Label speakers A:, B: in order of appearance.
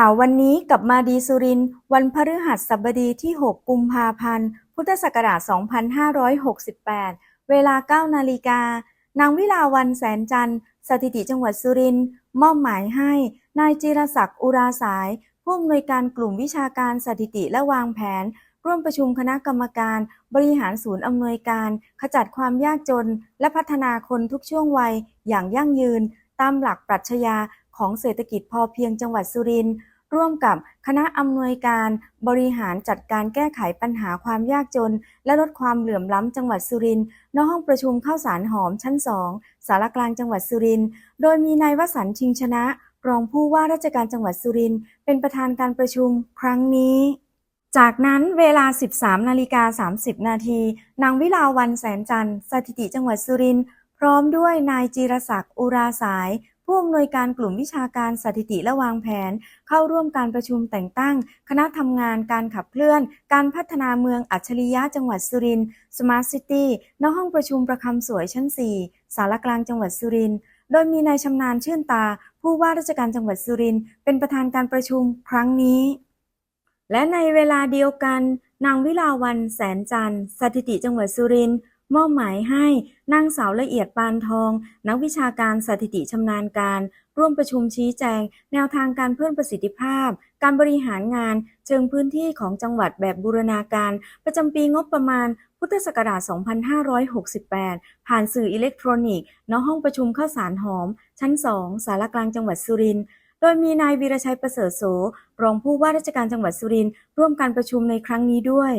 A: ข่าววันนี้กับมาดีสุริน วันพฤหัสบดีที่ 6 กุมภาพันธ์ พุทธศักราช 2568 เวลา 9 นาฬิกา นางวิลาวันแสนจันทร์สถิติจังหวัดสุรินทร์มอบหมายให้ นายจิรศักดิ์อุราสาย ผู้อำนวยการกลุ่มวิชาการสถิติและวางแผน ร่วมประชุมคณะกรรมการ บริหารศูนย์อำนวยการ ขจัดความยากจน และพัฒนาคนทุกช่วงวัยอย่างยั่งยืน ตามหลักปรัชญา ของเศรษฐกิจพอเพียงจังหวัดสุรินทร์ร่วมกับคณะอำนวยการบริหารจัดการแก้ไขปัญหาความยากจน และลดความเหลื่อมล้ำจังหวัดสุรินทร์ณห้องประชุมข้าวสารหอมชั้น2สารกลางจังหวัดสุรินทร์โดยมีนายวสันชิงชนะ รองผู้ว่าราชการจังหวัดสุรินทร์เป็นประธานการประชุมครั้งนี้จากนั้นเวลา 13 นาฬิกา 30 นาที นางวิลาวันแสนจันทร์สถิติจังหวัดสุรินทร์ พร้อมด้วยนายจีรศักดิ์อุราสาย ผู้อำนวยการกลุ่มวิชาการสถิติและวางแผน เข้าร่วมการประชุมแต่งตั้ง คณะทำงานการขับเคลื่อน การพัฒนาเมืองอัจฉริยะจังหวัดสุรินทร์ Smart City ณห้องประชุมประคำสวยชั้น 4 สารกลางจังหวัดสุรินทร์โดยมีนายชำนาญชื่นตา ผู้ว่าราชการจังหวัดสุรินทร์เป็นประธานการประชุมครั้งนี้ และในเวลาเดียวกัน นางวิลาวันแสนจันทร์สถิติจังหวัดสุรินทร์ มอบหมายให้นางสาวละเอียดปานทอง นักวิชาการสถิติชำนาญการ ร่วมประชุมชี้แจง แนวทางการเพิ่มประสิทธิภาพ การบริหารงาน เชิงพื้นที่ของจังหวัดแบบบูรณาการ ประจำปีงบประมาณ พุทธศักราช 2568 ผ่านสื่ออิเล็กทรอนิกส์ณห้องประชุมข้าวสารหอม ชั้น 2 สารกลางจังหวัดสุรินทร์โดยมีนายวีรชัยประเสริฐโสรองผู้ว่าราชการจังหวัดสุรินทร์ร่วมการประชุมในครั้งนี้ด้วย